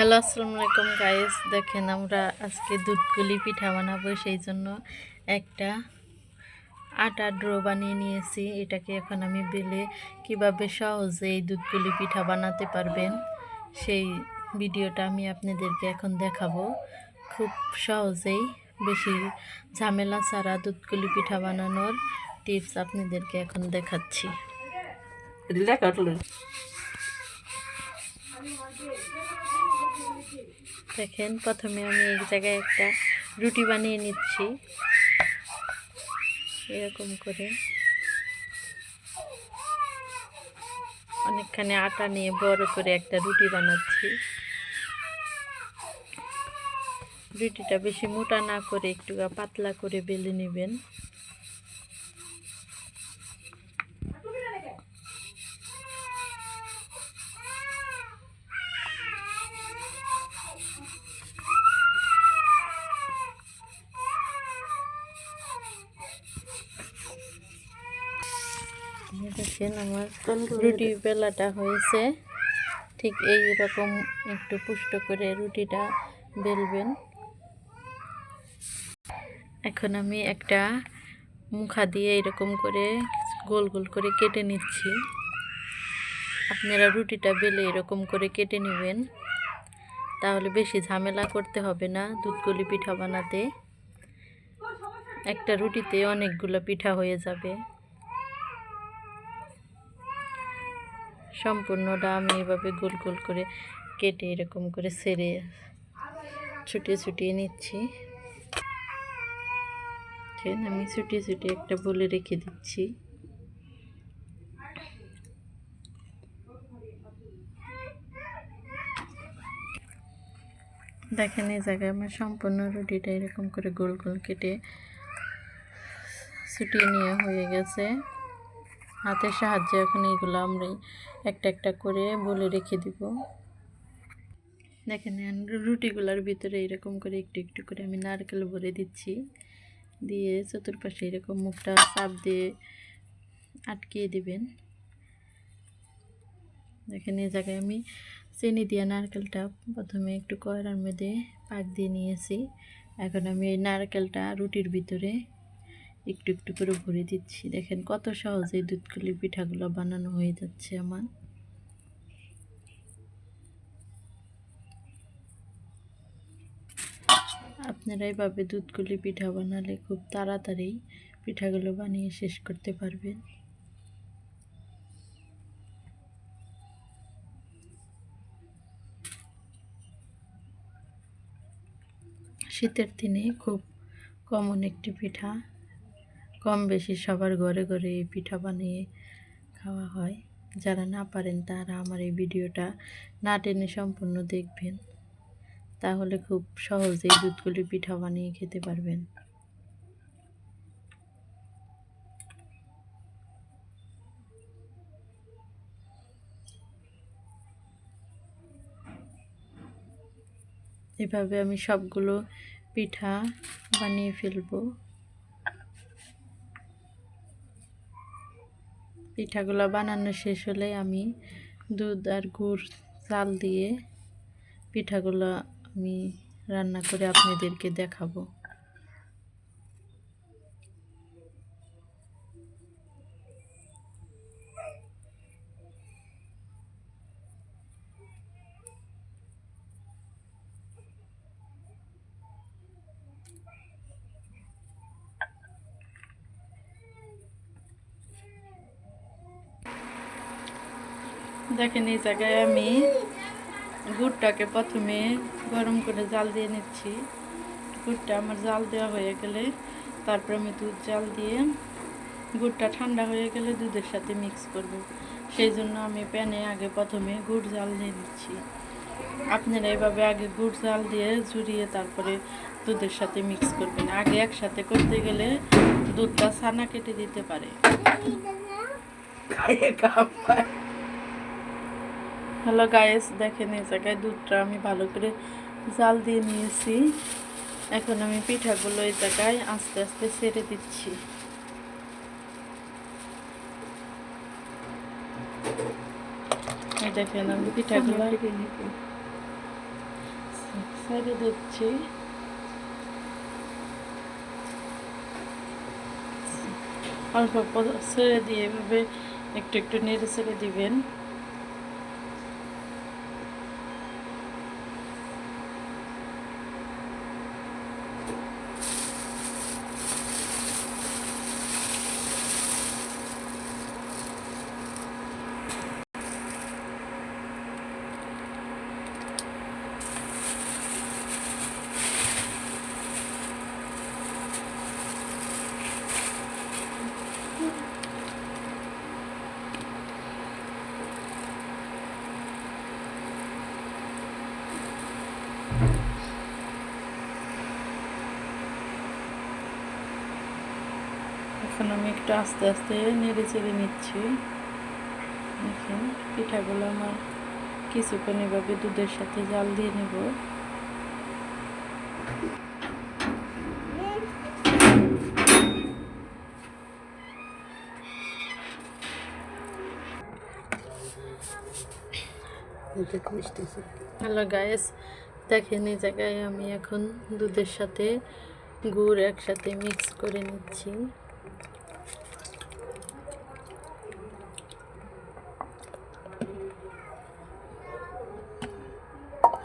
Hello, আসসালামু আলাইকুম guys দেখেন আমরা আজকে দুধগুলি পিঠা বানাবো, সেই জন্য একটা আটা ড্রো বানিয়ে নিয়েছি। এটাকে এখন আমি বেলে কীভাবে সহজে এই দুধগুলি পিঠা বানাতে পারবেন, সেই ভিডিওটা আমি আপনাদেরকে এখন দেখাবো। খুব সহজেই, বেশি ঝামেলা ছাড়া দুধগুলি পিঠা বানানোর টিপস আপনাদেরকে এখন দেখাচ্ছি। দেখেন, প্রথমে আমি এক জায়গায় একটা রুটি বানিয়ে নিচ্ছি। এরকম করে। অনেকখানি আটা নিয়ে বড় করে একটা রুটি বানাচ্ছি। রুটিটা বেশি মোটা না করে একটু পাতলা করে বেলে নেবেন। দেখেন আমার রুটি বেলাটা হয়েছে। ঠিক এই রকম একটু পুষ্ট করে রুটিটা বেলবেন। এখন আমি একটা মুখা দিয়ে এরকম করে গোল গোল করে কেটে নিচ্ছি। আপনারা রুটিটা বেলে এরকম করে কেটে নেবেন। তাহলে বেশি ঝামেলা করতে হবে না দুধগুলি পিঠা বানাতে। একটা রুটিতে অনেকগুলো পিঠা হয়ে যাবে। সম্পূর্ণটা আমি এভাবে গোল গোল করে কেটে এরকম করে সেরে ছুটিয়ে ছুটিয়ে নিচ্ছি। আমি ছুটিয়ে ছুটিয়ে একটা বলে রেখে দিচ্ছি। দেখেন, এই জায়গায় আমার সম্পূর্ণ রুটিটা এরকম করে গোল গোল কেটে ছুটিয়ে নেওয়া হয়ে গেছে। হাতের সাহায্যে এখন এইগুলো আমরা একটা একটা করে বলে রেখে দিব। দেখেন রুটিগুলোর ভিতরে এরকম করে একটু একটু করে আমি নারকেল ভরে দিচ্ছি। দিয়ে চতুর্পাশে এরকম মুখটা চাপ দিয়ে আটকিয়ে দিবেন। দেখেন, এই জায়গায় আমি চিনি দিয়ে নারকেলটা প্রথমে একটু কয়রার মধ্যে পাক দিয়ে নিয়েছি। এখন আমি এই নারকেলটা রুটির ভিতরে একটু একটু করে ভরে দিচ্ছি। দেখেন কত সহজেই দুধগুলি পিঠাগুলো বানানো হয়ে যাচ্ছে আমার। আপনারা এইভাবে দুধগুলি পিঠা বানালে খুব তাড়াতাড়ি পিঠাগুলো বানিয়ে শেষ করতে পারবেন। শীতের দিনে খুব কমন একটি পিঠা। কম বেশি সবার ঘরে ঘরে এই পিঠা বানিয়ে খাওয়া হয়। যারা না পারেন তারা আমার এই ভিডিওটা না টেনে সম্পূর্ণ দেখবেন। তাহলে খুব সহজেই দুধগুলি পিঠা বানিয়ে খেতে পারবেন। এভাবে আমি সবগুলো পিঠা বানিয়ে ফেলব। পিঠাগুলো বানানো শেষ হলে আমি দুধ আর গুড়, চাল দিয়ে পিঠাগুলো আমি রান্না করে আপনাদেরকে দেখাবো। দেখেন এই জায়গায় আমি গুড়টাকে প্রথমে গরম করে জাল দিয়ে নিচ্ছি। গুড়টা আমার জাল দেওয়া হয়ে গেলে তারপর আমি দুধ জাল দিয়ে গুড়টা ঠান্ডা হয়ে গেলে দুধের সাথে মিক্স করব। সেই জন্য আমি প্যানে আগে প্রথমে গুড় জাল দিয়ে নিচ্ছি। আপনারা এভাবে আগে গুড় জাল দিয়ে ঝুরিয়ে তারপরে দুধের সাথে মিক্স করবেন। আগে একসাথে করতে গেলে দুধটা ছানা কেটে দিতে পারে। হ্যালো গায়েস দেখেন এই জায়গায় দুধটা আমি ভালো করে জাল দিয়ে নিয়েছি। এখন আমি পিঠাগুলো এই জায়গায় আস্তে আস্তে ছেড়ে দিচ্ছি। দেখেন আমি পিঠাগুলো ছেড়ে দিচ্ছি। অল্প অল্প ছেড়ে দিয়ে এভাবে একটু একটু নেড়ে ছেড়ে দিবেন। এখন আমি একটু আস্তে আস্তে নেড়ে চেড়ে নিচ্ছি। দেখেন, পিঠাগুলো আমার কিছুক্ষণ এভাবে দুধের সাথে জাল দিয়ে নেব। হ্যালো গায়েস দেখেন এই জায়গায় আমি এখন দুধের সাথে গুড় একসাথে মিক্স করে নিচ্ছি আমি এটা চিনি ছেড়ে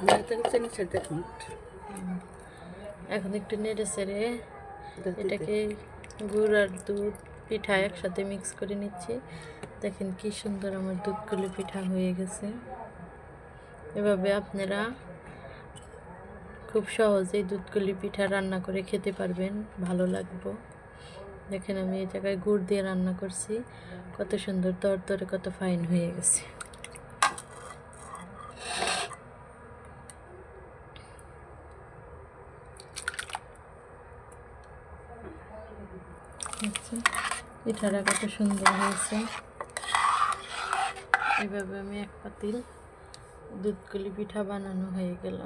এখন একটু নেড়ে চেড়ে এটাকে গুড় আর দুধ পিঠা একসাথে মিক্স করে নিচ্ছি। দেখেন কি সুন্দর আমার দুধগুলো পিঠা হয়ে গেছে। এভাবে আপনারা খুব সহজেই দুধগুলি পিঠা রান্না করে খেতে পারবেন ভালো লাগবে। দেখেন আমি এই জায়গায় গুড় দিয়ে রান্না করছি। কত সুন্দর তরতরে কত ফাইন হয়ে গেছে। পিঠাটা কত সুন্দর হয়েছে। এভাবে আমি এক পাতিল দুধকলি পিঠা বানানো হয়ে গেল।